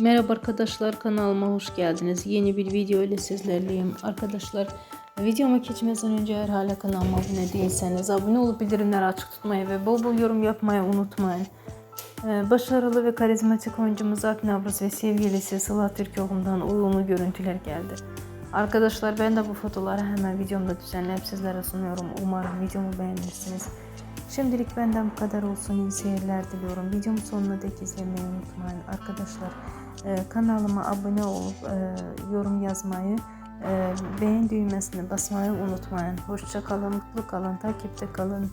Merhaba arkadaşlar kanalıma hoş geldiniz. Yeni bir video ile sizlerleyim. Arkadaşlar videoma geçmeden önce eğer hala kanalıma abone değilseniz abone olup bildirimleri açık tutmayı ve bol bol yorum yapmayı unutmayın. Ee, Başarılı ve karizmatik oyuncumuz Akın Abruz ve sevgilisi Sıla Türkoğlu'ndan uyumlu görüntüler geldi. Arkadaşlar ben de bu fotoğrafları hemen videomda düzenleyip sizlere sunuyorum. Umarım videomu beğenirsiniz. Şimdilik benden bu kadar olsun. İyi seyirler diliyorum. Videomun sonuna dek izlemeyi unutmayın. Arkadaşlar kanalıma abone olup e, yorum yazmayı, e, beğen düğmesine basmayı unutmayın. Hoşça kalın, mutlu kalın, takipte kalın.